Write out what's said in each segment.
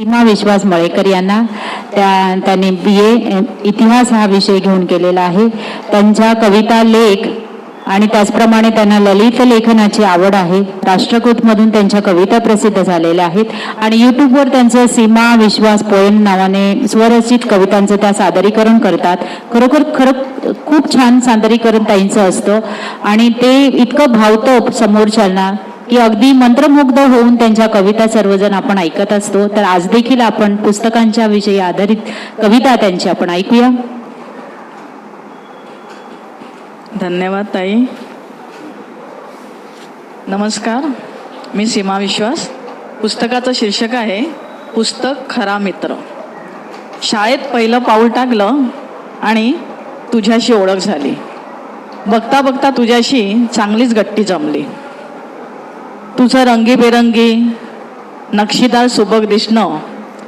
सीमा विश्वास मळेकर यांना त्या त्यांनी बी ए इतिहास हा विषय घेऊन केलेला आहे. त्यांच्या कविता लेख आणि त्याचप्रमाणे त्यांना ललित लेखनाची आवड आहे. राष्ट्रकूटमधून त्यांच्या कविता प्रसिद्ध झालेल्या आहेत. आणि यूट्यूबवर त्यांचं सीमा विश्वास पोएम नावाने स्वरचित कवितांचं त्या सादरीकरण करतात. खरोखर खरं खूप छान सादरीकरण त्यांचं असतं. आणि ते इतकं भावतं समोरच्यांना की अगदी मंत्रमुग्ध होऊन त्यांच्या कविता सर्वजण आपण ऐकत असतो. तर आज देखील आपण पुस्तकांच्या विषयी आधारित कविता त्यांची आपण ऐकूया. धन्यवाद ताई. नमस्कार. मी सीमा विश्वास. पुस्तकाचं शीर्षक आहे पुस्तक खरा मित्र. शाळेत पहिलं पाऊल टाकलं आणि तुझ्याशी ओळख झाली. बघता बघता तुझ्याशी चांगलीच गट्टी जमली. तुझं रंगीबेरंगी नक्षीदार सुबक दिसणं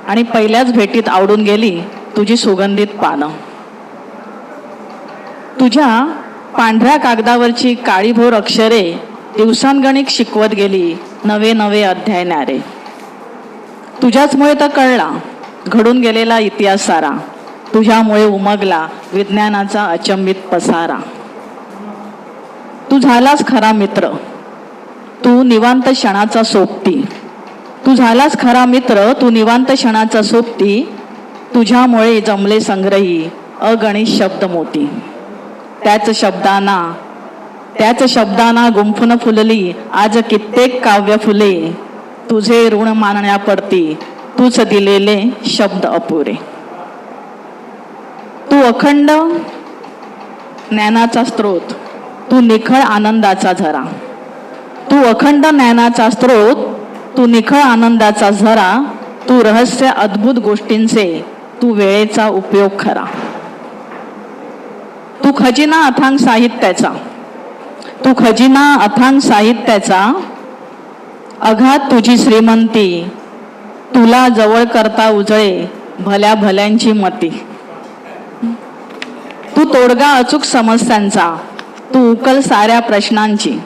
आणि पहिल्याच भेटीत आवडून गेली तुझी सुगंधित पानं. तुझ्या पांढऱ्या कागदावरची काळीभोर अक्षरे दिवसांगणिक शिकवत गेली नवे नवे अध्याय न्यारे तुझ्याचमुळे तर कळला घडून गेलेला इतिहास सारा. तुझ्यामुळे उमगला विज्ञानाचा अचंबित पसारा. तू झालास खरा मित्र. तू निवांत क्षणाचा सोबती. तू झालास खरा मित्र तू निवांत क्षणाचा सोबती. तुझ्यामुळे जमले संग्रही अगणित शब्द मोती. त्याच शब्दांना त्याच शब्दांना गुंफून फुलली आज कित्येक काव्य फुले. तुझे ऋण मानण्या पडती तूच दिलेले शब्द अपुरे. तू अखंड ज्ञानाचा स्रोत तू निखळ आनंदाचा झरा. तू अखंड ज्ञानाचा स्रोत तू निखळ आनंदाचा झरा तू रहस्य अद्भुत गोष्टींचे तू वेळेचा उपयोग खरा. तू खजिना अथांग साहित्याचा तू खजिना अथांग साहित्याचा अघात तुझी श्रीमंती तुला जवळ करता उजळे भल्या भल्यांची मती. तू तोडगा अचूक समस्यांचा तू उकल साऱ्या प्रश्नांची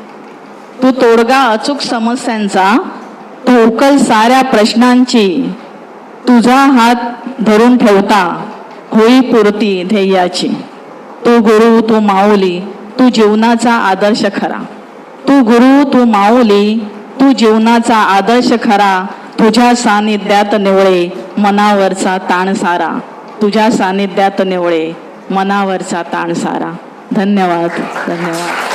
तू तोडगा अचूक समस्यांचा ठोकल साऱ्या प्रश्नांची तुझा हात धरून ठेवता होई पुरती ध्येयाची. तू गुरु तू माऊली तू जीवनाचा आदर्श खरा. तू गुरु तू माऊली तू जीवनाचा आदर्श खरा. तुझ्या सानिध्यात निवळे मनावरचा ताण सारा. तुझ्या सानिध्यात निवळे मनावरचा ताण सारा. धन्यवाद धन्यवाद.